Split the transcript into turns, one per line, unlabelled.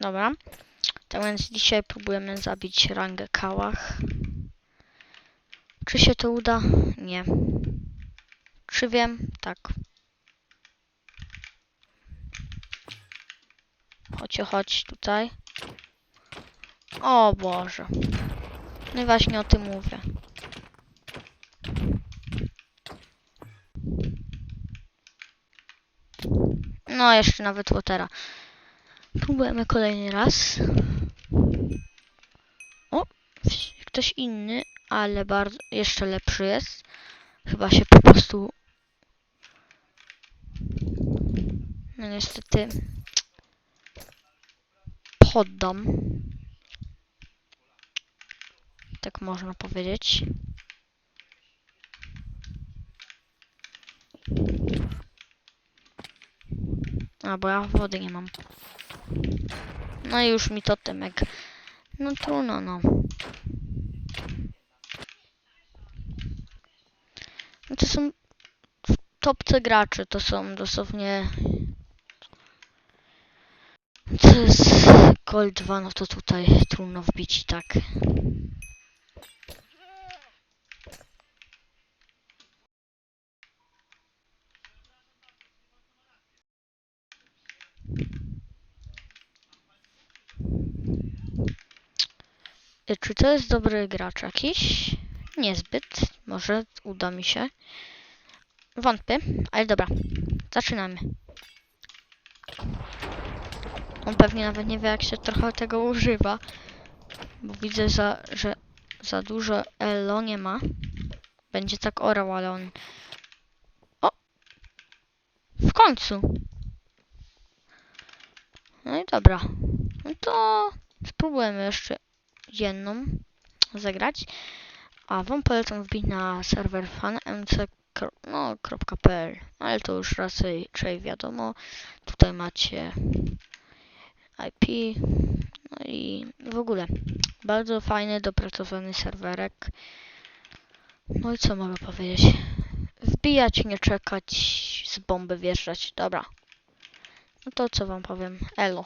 Dobra. Tak więc dzisiaj próbujemy zabić rangę kałach. Czy się to uda? Nie. Czy wiem? Tak. Chodź, chodź tutaj. O Boże. No i właśnie o tym mówię. No, jeszcze nawet Watera. Próbujemy kolejny raz. O, ktoś inny, ale bardzo jeszcze lepszy jest. Chyba się po prostu. No niestety poddam. Tak można powiedzieć. A, bo ja wody nie mam. No i już mi to Tymek. No trudno, no. No to są topce graczy, to są dosłownie... To jest Gold 2, no to tutaj trudno wbić i tak. Czy to jest dobry gracz jakiś? Niezbyt. Może uda mi się. Wątpię, ale dobra. Zaczynamy. On pewnie nawet nie wie, jak się trochę tego używa. Bo widzę, za, że za dużo elo nie ma. Będzie tak orał, ale on... O! W końcu! No i dobra. No to spróbujemy jeszcze jedną zagrać. A wam polecam wbić na serwer fanmc.pl ale to już raczej wiadomo. Tutaj macie IP. No i w ogóle bardzo fajny, dopracowany serwerek. No i co mogę powiedzieć? Wbijać, nie czekać, z bomby wjeżdżać. Dobra. No to co wam powiem? Elo.